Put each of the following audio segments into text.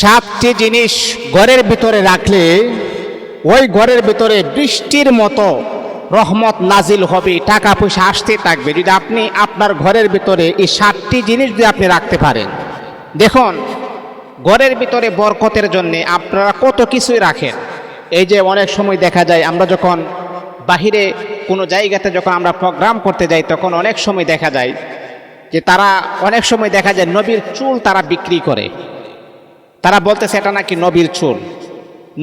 সাতটি জিনিস ঘরের ভিতরে রাখলে ওই ঘরের ভিতরে বৃষ্টির মতো রহমত নাজিল হবে, টাকা পয়সা আসতে থাকবে। যদি আপনি আপনার ঘরের ভিতরে এই সাতটি জিনিস যদি আপনি রাখতে পারেন, দেখুন, ঘরের ভিতরে বরকতের জন্য আপনারা কত কিছুই রাখেন। এই যে অনেক সময় দেখা যায়, আমরা যখন বাহিরে কোনো জায়গাতে যখন আমরা প্রোগ্রাম করতে যাই, তখন অনেক সময় দেখা যায় যে তারা, অনেক সময় দেখা যায় নবীর চুল তারা বিক্রি করে। তারা বলতেছে, এটা নাকি নবীর চুল।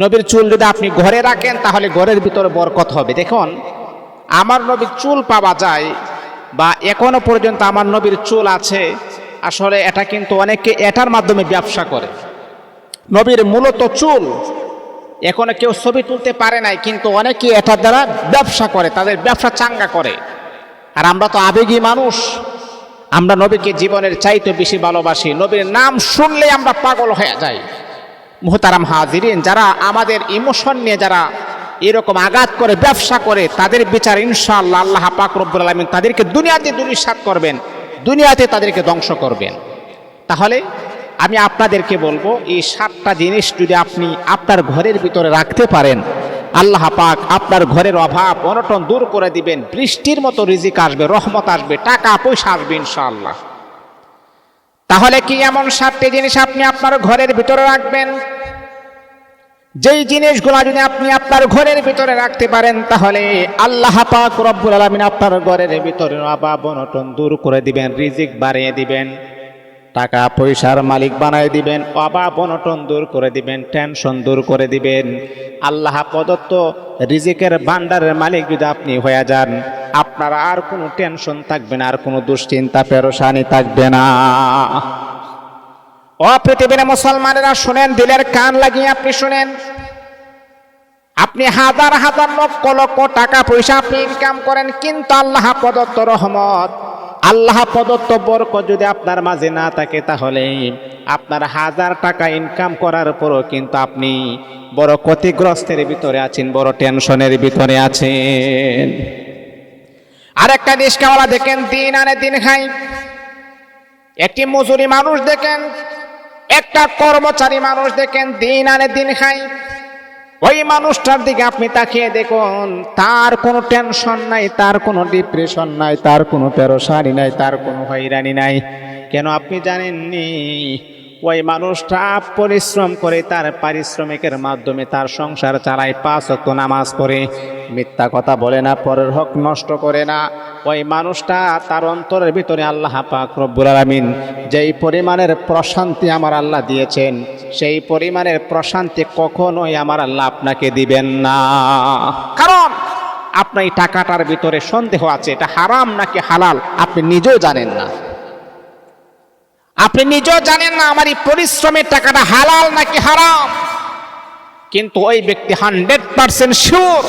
নবীর চুল যদি আপনি ঘরে রাখেন, তাহলে ঘরের ভিতরে বরকত হবে। দেখুন, আমার নবীর চুল পাওয়া যায় বা এখনও পর্যন্ত আমার নবীর চুল আছে, আসলে এটা কিন্তু অনেকে এটার মাধ্যমে ব্যবসা করে। নবীর মূলত চুল এখনও কেউ ছবি তুলতে পারে নাই, কিন্তু অনেকে এটার দ্বারা ব্যবসা করে, তাদের ব্যবসা চাঙ্গা করে। আর আমরা তো আবেগী মানুষ আমরা নবীকে জীবনের চাইতে বেশি ভালোবাসি। নবীর নাম শুনলে আমরা পাগল হয়ে যাই। মুহতারাম হাজিরিন, যারা আমাদের ইমোশন নিয়ে যারা এরকম আঘাত করে, ব্যবসা করে, তাদের বিচার ইনশাআল্লাহ আল্লাহ পাক রব্বুল আলমিন তাদেরকে দুনিয়াতে দুরিসাত করবেন, দুনিয়াতে তাদেরকে ধ্বংস করবেন। তাহলে আমি আপনাদেরকে বলব, এই সাতটা জিনিস যদি আপনি আপনার ঘরের ভিতরে রাখতে পারেন আল্লাহ পাক আপনার ঘরের অভাব, অনটন দূর করে দিবেন। বৃষ্টির মতো রিজিক আসবে, রহমত আসবে, টাকা পয়সা আসবে ইনশাআল্লাহ। তাহলে কি এমন সাতটি জিনিস আপনি আপনার ঘরের ভিতরে রাখবেন? যেই জিনিসগুলো যদি আপনি আপনার ঘরের ভিতরে রাখতে পারেন, তাহলে আল্লাহ পাক রব্বুল আলামিন আপনার ঘরের ভিতরে অভাব, অনটন দূর করে দিবেন, রিজিক বাড়িয়ে দিবেন। টাকা পয়সার মালিক বানায় দিবেন, অভাব অনটন দূর করে দিবেন টেনশন দূর করে দিবেন। আল্লাহ প্রদত্ত রিজিকের ভান্ডারের মালিক যদি আপনি হয়ে যান, আপনার আর কোনো টেনশন থাকবে না, আর কোনো দুশ্চিন্তা পেরোসানি থাকবে না। ও পৃথিবীর মুসলমানেরা, শুনেন, দিলের কান লাগিয়ে আপনি শুনেন। আপনি হাজার হাজার লক্ষ লক্ষ টাকা পয়সা আপনি ইনকাম করেন, কিন্তু আল্লাহ প্রদত্ত রহমত আল্লাহ প্রদত্ত বরকত যদি আপনার মাঝে না থাকে তাহলে আপনার হাজার টাকা ইনকাম করার পরও কিন্তু আপনি বড় ক্ষতিগ্রস্তের ভিতরে আছেন, বড় টেনশনের ভিতরে আছেন। আর আরেকটা রিস্কাওয়ালা দেখেন, দিন আনে দিন খাই একটি মজুরি মানুষ দেখেন, একটা কর্মচারী মানুষ দেখেন, দিন আনে দিন খাই ওই মানুষটার দিকে আপনি তাকিয়ে দেখুন, তার কোনো টেনশন নাই, তার কোনো ডিপ্রেশন নাই, তার কোনো পেরোসানি নাই, তার কোনো হয়রানি নাই। কেন আপনি জানেননি? ওই মানুষটা পরিশ্রম করে তার পারিশ্রমিকের মাধ্যমে তার সংসার চালায়, পাঁচ অক্ট নামাজ পড়ে। মিথ্যা কথা বলে না, পরের হক নষ্ট করে না। ওই মানুষটা তার অন্তরের ভিতরে আল্লাহ পাক রব্বুল আলামিন যেই পরিমাণের প্রশান্তি আমার আল্লাহ দিয়েছেন, সেই পরিমাণের প্রশান্তি কখনোই আমার আল্লাহ আপনাকে দিবেন না। কারণ আপনার এই টাকাটার ভিতরে সন্দেহ আছে, এটা হারাম নাকি হালাল, আপনি নিজেও জানেন না। আপনি নিজেও জানেন না আমার এই পরিশ্রমের টাকাটা হালাল নাকি হারাম? কিন্তু ওই ব্যক্তি হান্ড্রেড পার্সেন্ট শিওর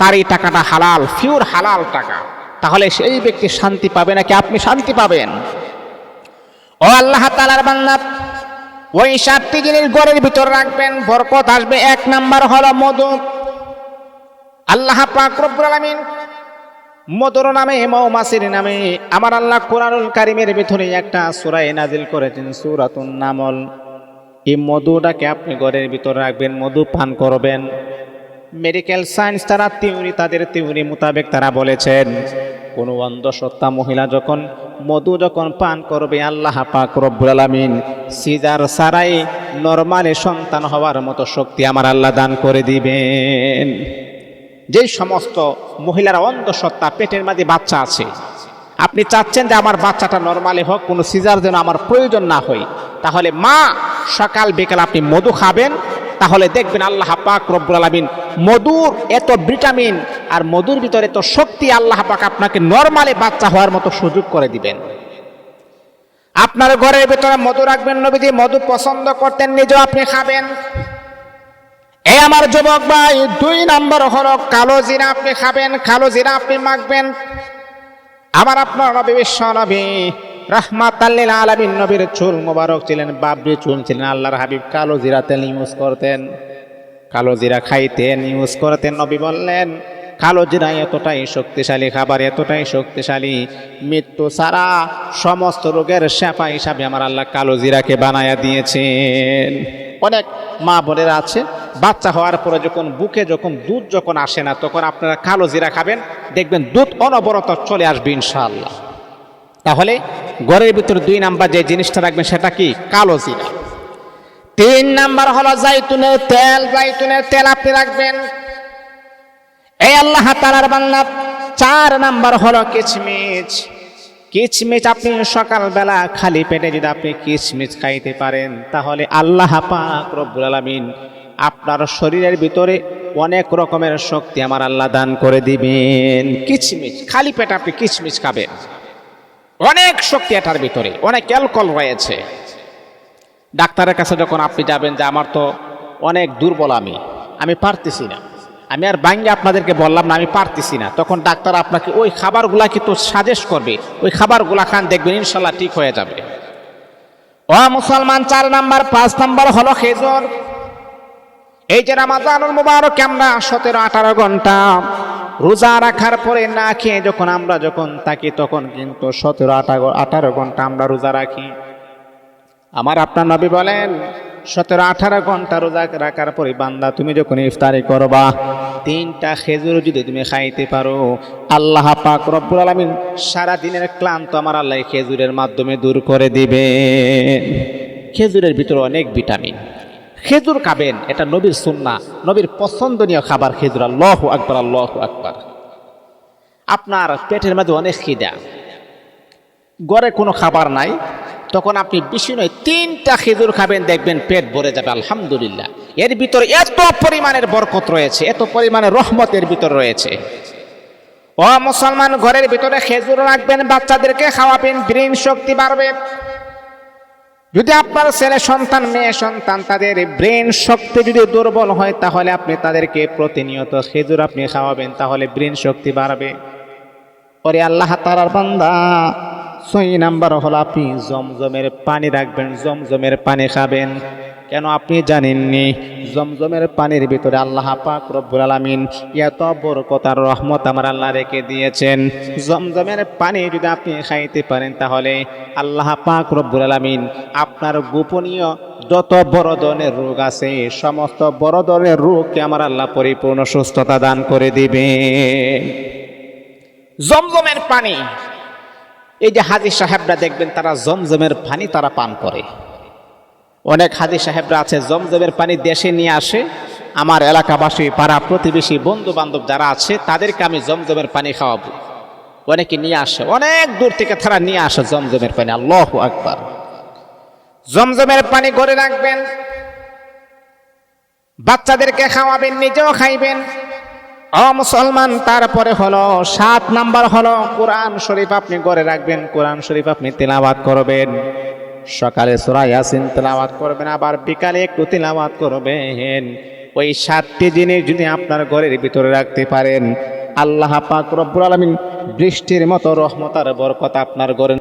তার এই টাকাটা হালাল ফিউর হালাল টাকা। তাহলে সেই ব্যক্তি শান্তি পাবে নাকি আপনি শান্তি পাবেন? ও আল্লাহ তালার বান্না ওই সাতটি জিনিস ঘরের ভিতর রাখবেন, বরকত আসবে। এক নাম্বার হলো মধু। আল্লাহ পাক আলামিন মধুর নামে মৌমাসির নামে। আমার আল্লাহ কোরআনুল কারিমের ভিতরে একটা সূরা নাজিল করেছেন, সুরাতুন নামল। এই মধুটাকে আপনি ঘরের ভিতরে রাখবেন, মধু পান করবেন। মেডিকেল সায়েন্স তারা তিউরি, তাদের তিউরি মোতাবেক তারা বলেছেন, কোনো অন্ধসত্তা মহিলা যখন মধু যখন পান করবে, আল্লাহ পাক রব্বুল আলামিন সিজার সারাই নরমালি সন্তান হওয়ার মতো শক্তি আমার আল্লাহ দান করে দিবেন। যে সমস্ত মহিলারা অন্ধসত্তা, পেটের মাঝে বাচ্চা আছে, আপনি চাচ্ছেন যে আমার বাচ্চাটা নর্মালি হোক, কোনো সিজার যেন আমার প্রয়োজন না হয়। তাহলে মা, সকাল, বিকাল আপনি মধু খাবেন, তাহলে দেখবেন আল্লাহ পাক রব্বুল আলামিন মধুর এত ভিটামিন আর মধুর ভিতরে এত শক্তি আল্লাহ পাক আপনাকে নর্মালি বাচ্চা হওয়ার মতো সুযোগ করে দিবেন। আপনার ঘরের ভিতরে মধু রাখবেন নবীজি, মধু পছন্দ করতেন, নিজেও আপনি খাবেন। এই আমার যুবক ভাই, দুই নম্বর হলো কালো জিরা আপনি খাবেন, কালো জিরা আপনি মাখবেন। আমার আপনার নবী বিশ্ব নবী রহমাত আলমিন নবীর চুল মোবারক ছিলেন, বাবরি চুল ছিলেন, আল্লাহর হাবিব কালো জিরা তেল ইউজ করতেন। কালো জিরা খাইতেন ইউজ করতেন, নবী বললেন কালো জিরা এতটাই শক্তিশালী, খাবার এতটাই শক্তিশালী, মৃত্যু ছাড়া সমস্ত রোগের শেফা হিসাবে আমার আল্লাহ কালো জিরাকে বানায়া দিয়েছেন। অনেক মা বোনেরা আছে, বাচ্চা হওয়ার পরে যখন বুকে যখন দুধ যখন আসে না, তখন আপনারা কালো জিরা খাবেন, দেখবেন দুধ অনবরত চলে আসবে ইনশাআল্লাহ। তাহলে ঘরের ভিতরে দুই নাম্বার যে জিনিসটা রাখবেন সেটা কি? কালো জিরা তিন নাম্বার হলো জাইতুনের তেল জাইতুনের তেল আপনি রাখবেন। এই আল্লাহ তালার বাংলা চার নাম্বার হলো কিচমিচ কিচমিচ আপনি সকালবেলা খালি পেটে যদি আপনি কিচমিচ খাইতে পারেন, তাহলে আল্লাহ পাক রব্বুল আলামিন আপনার শরীরের ভিতরে অনেক রকমের শক্তি আমার আল্লাহ দান করে দিবেন। কিচমিচ খালি পেটে আপনি কিচমিচ খাবেন। অনেক শক্তি এটার ভিতরে, অনেক অ্যালকোহল রয়েছে। ডাক্তারের কাছে যখন আপনি যাবেন যে, আমার তো অনেক দুর্বল আমি আমি পারতেছি না। আমি আর বাইঙ্গে আপনাদেরকে বললাম না, আমি পারতেছি না। তখন ডাক্তার আপনাকে ওই খাবারগুলা কিন্তু সাজেস্ট করবে? ওই খাবারগুলা খান, দেখবেন ইনশাল্লাহ ঠিক হয়ে যাবে। ও মুসলমান, চার নাম্বার, পাঁচ নাম্বার হলো খেজুর। এই যে রামাজানুল মুবারক, আমরা সতেরো, আঠারো ঘণ্টা রোজা রাখার পরে না খেয়ে যখন আমরা যখন থাকি, তখন কিন্তু সতেরো, আঠারো আঠারো ঘণ্টা আমরা রোজা রাখি। আমার আপনার নবী বলেন সতেরো আঠারো ঘণ্টা রোজা রাখার পরে বান্দা, তুমি যখন ইফতারি করবা, তিনটা খেজুর যদি তুমি খাইতে পারো, আল্লাহ পাক রব্বুল আলমিন সারা দিনের ক্লান্ত আমার আল্লাহ খেজুরের মাধ্যমে দূর করে দিবে। খেজুরের ভিতরে অনেক ভিটামিন। খেজুর খাবেন, এটা নবীর সুন্না নবীর পছন্দনীয় খাবার খেজুর, আল্লাহ আকবর আল্লাহ আকবর। আপনার পেটের মধ্যে অনেক খিদা। গড়ে কোনো খাবার নাই তখন আপনি বেশি নয়, তিনটা খেজুর খাবেন, দেখবেন পেট ভরে যাবে, আলহামদুলিল্লাহ। এর ভিতরে এত পরিমাণের বরকত রয়েছে, এত পরিমাণের রহমত এর ভিতরে রয়েছে। ও মুসলমান, ঘরের ভিতরে খেজুর রাখবেন, বাচ্চাদেরকে খাওয়াবেন, ব্রেন শক্তি বাড়বে। যদি আপনার ছেলে সন্তান, মেয়ে সন্তান, তাদের ব্রেন শক্তি যদি দুর্বল হয়, তাহলে আপনি তাদেরকে প্রতিনিয়ত খেজুর আপনি খাওয়াবেন, তাহলে ব্রেন শক্তি বাড়বে। পরে আল্লাহ তালার বান্দা ছয় নাম্বার হলো আপনি জমজমের পানি রাখবেন, জমজমের পানি খাবেন। কেন আপনি জানেননি? জমজমের পানির ভিতরে আল্লাহ পাক রব্বুল আলামিন এত বরকতার রহমত আমার আল্লাহ রেখে দিয়েছেন। জমজমের পানি যদি আপনি খাইতে পারেন তাহলে আল্লাহ পাক রব্বুল আলামিন আপনার গোপনীয় যত বড় ধরনের রোগ আছে, সমস্ত বড় ধরনের রোগকে আমার আল্লাহ পরিপূর্ণ সুস্থতা দান করে দিবে জমজমের পানি এই যে হাজি সাহেবরা দেখবেন, তারা জমজমের পানি তারা পান করে। অনেক হাজি সাহেবরা আছে, জমজমের পানি দেশে নিয়ে আসে। আমার এলাকাবাসী, পাড়া প্রতিবেশী বন্ধু বান্ধব যারা আছে, তাদেরকে আমি জমজমের পানি খাওয়াবো। অনেকে নিয়ে আসে, অনেক দূর থেকে তারা নিয়ে আসে জমজমের পানি। আল্লাহ আকবার। জমজমের পানি করে রাখবেন। বাচ্চাদেরকে খাওয়াবেন, নিজেও খাইবেন। ও মুসলমান, তারপরে হলো সাত নাম্বার হলো কোরআন শরীফ আপনি গড়ে রাখবেন, কোরআন শরীফ আপনি তেলাওয়াত করবেন। সকালে সুরা ইয়াসিন করবেন, আবার বিকালে একটু তেলাওয়াত করবেন। ওই সাতটি জিনিস যদি আপনার ঘরের ভিতরে রাখতে পারেন, আল্লাহ পাক রব্বুল আলামিন বৃষ্টির মতো রহমত আর বরকত আপনার ঘরে